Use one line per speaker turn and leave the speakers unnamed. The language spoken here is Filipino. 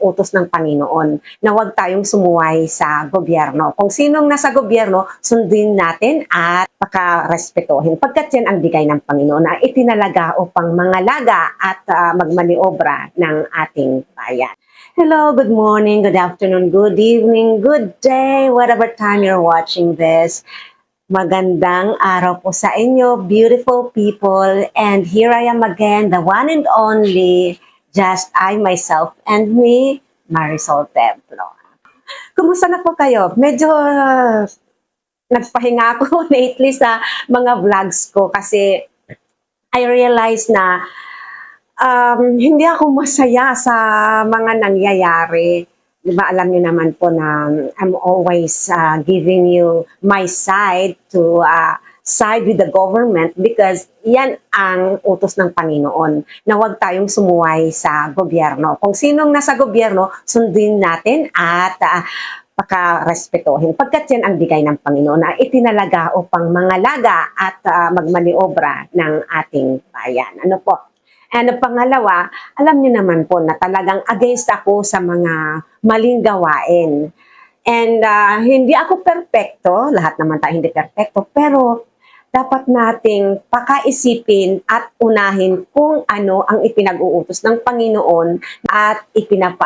utos ng Panginoon na huwag tayong sumuway sa gobyerno. Kung sinong nasa gobyerno, sundin natin at pakarespetuhin. Pagkat yan ang bigay ng Panginoon na itinalaga upang mangalaga at ah, magmaniobra ng ating bayan. Hello, good morning, good afternoon, good evening, good day, whatever time you're watching this. Magandang araw po sa inyo, beautiful people. And here I am again, the one and only, just I, myself, and me, Marisol Templo. Kumusta na po kayo? Medyo uh, nagpahinga ako lately sa mga vlogs ko kasi I realized na um, hindi ako masaya sa mga nangyayari. Di ba, alam niyo naman po na I'm always uh, giving you my side to uh, side with the government because yan ang utos ng Panginoon na huwag tayong sumuway sa gobyerno. Kung sinong nasa gobyerno, sundin natin at uh, pakarespetuhin. Pagkat yan ang bigay ng Panginoon na itinalaga upang mangalaga at uh, magmaniobra ng ating bayan. Ano po? And pangalawa, alam niyo naman po na talagang against ako sa mga maling gawain. And uh, hindi ako perpekto, lahat naman tayo hindi perpekto, pero dapat nating pakaisipin at unahin kung ano ang ipinag-uutos ng Panginoon at ipinapaan